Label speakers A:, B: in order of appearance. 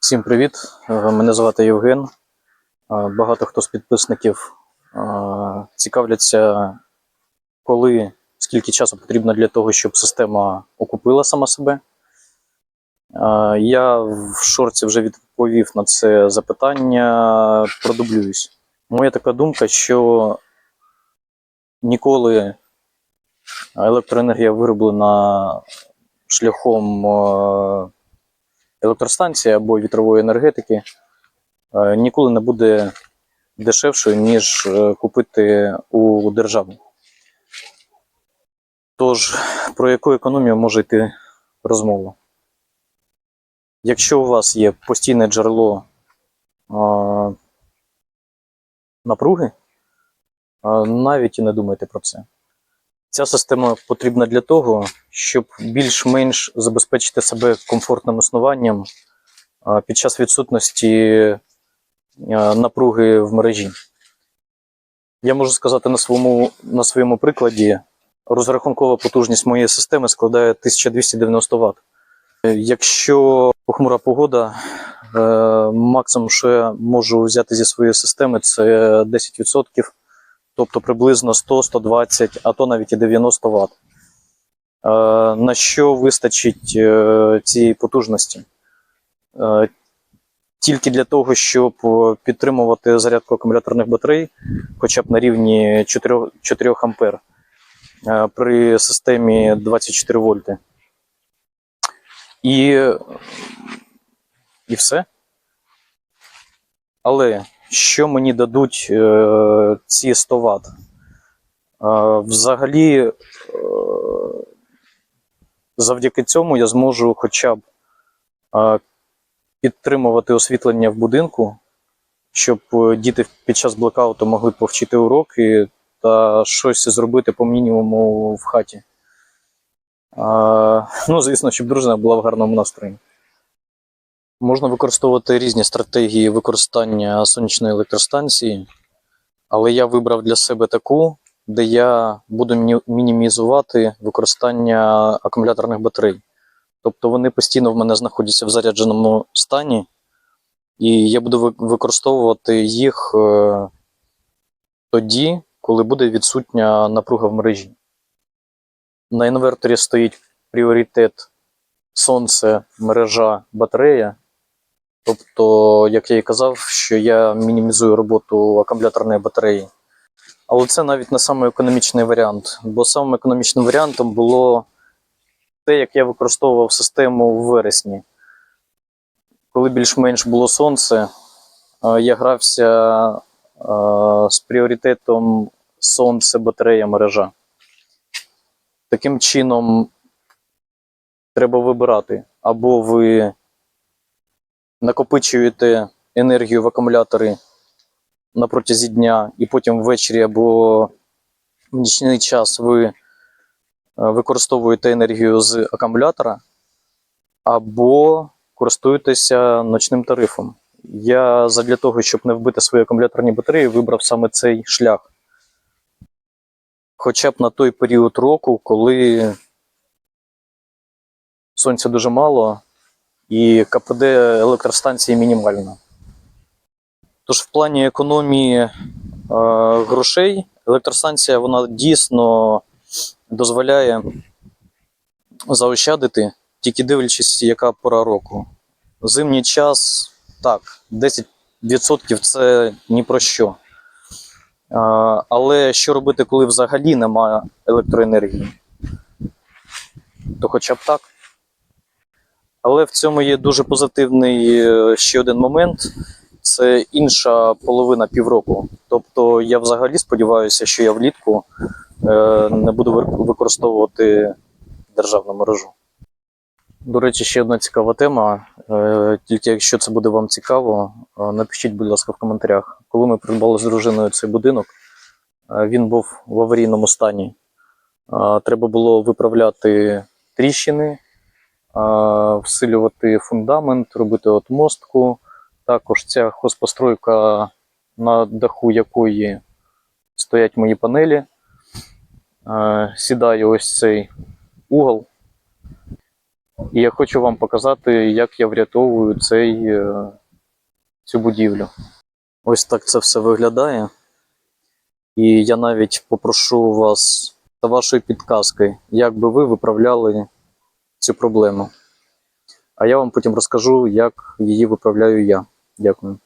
A: Всім привіт! Е, Мене звати Євген. Е, Багато хто з підписників е, цікавляться, коли, скільки часу потрібно для того, щоб система окупила сама себе. Я в шорці вже відповів на це запитання, продублююсь. Моя така думка, що ніколи електроенергія вироблена шляхом електростанції або вітрової енергетики е, ніколи не буде дешевшою, ніж е, купити у держави. Тож, про яку економію може йти розмова? Якщо у вас є постійне джерело е, напруги, навіть і не думайте про це. Ця система потрібна для того, щоб більш-менш забезпечити себе комфортним існуванням під час відсутності напруги в мережі. Я можу сказати на своєму, на своєму прикладі, розрахункова потужність моєї системи складає 1290 Вт. Якщо похмура погода, е, максимум, що я можу взяти зі своєї системи, це 10%, тобто приблизно 100-120, а то навіть і 90 Вт. Е, На що вистачить е, цієї потужності? Е, Тільки для того, щоб підтримувати зарядку акумуляторних батарей, хоча б на рівні 4, 4 ампер е, при системі 24 вольти. І, і все. Але що мені дадуть е, ці 100 Вт? Е, взагалі, е, завдяки цьому я зможу хоча б підтримувати освітлення в будинку, щоб діти під час блекауту могли повчити уроки та щось зробити по мінімуму в хаті. Ну, звісно, щоб дружина була в гарному настрої. Можна використовувати різні стратегії використання сонячної електростанції, але я вибрав для себе таку, де я буду мінімізувати використання акумуляторних батарей. Тобто вони постійно в мене знаходяться в зарядженому стані, і я буду використовувати їх е, тоді, коли буде відсутня напруга в мережі. На інверторі стоїть пріоритет сонце, мережа, батарея. Тобто, як я і казав, що я мінімізую роботу акумуляторної батареї. Але це навіть не самий економічний варіант, бо самим економічним варіантом було те, як я використовував систему в вересні. Коли більш-менш було сонце, е, я грався е, з пріоритетом сонце, батарея, мережа. Таким чином, треба вибирати, або ви накопичуєте енергію в акумулятори на протязі дня, і потім ввечері або в нічний час ви е, використовуєте енергію з акумулятора, або користуєтеся ночним тарифом. Я задля того, щоб не вбити свої акумуляторні батареї, вибрав саме цей шлях. Хоча б на той період року, коли сонця дуже мало, і КПД електростанції мінімальна. Тож, в плані економії е, грошей, електростанція вона дійсно дозволяє заощадити, тільки дивлячись, яка пора року. Зимній час так, 10% це ні про що. Е, але що робити, коли взагалі немає електроенергії? То хоча б так. Але в цьому є дуже позитивний е, ще один момент. Це інша половина півроку. Тобто я взагалі сподіваюся, що я влітку е, не буду використовувати державну мережу. До речі, ще одна цікава тема. Е, Тільки якщо це буде вам цікаво, напишіть, будь ласка, в коментарях. Коли ми придбали з дружиною цей будинок, він був в аварійному стані. Треба було виправляти тріщини, всилювати фундамент, робити отмостку. Також ця хозпостройка, на даху якої стоять мої панелі. Сідає ось цей угол. І я хочу вам показати, як я врятовую цей, е, цю будівлю. Ось так це все виглядає. І я навіть попрошу вас та вашої підказки, як би ви виправляли цю проблему. А я вам потім розкажу, як її виправляю я. Дякую.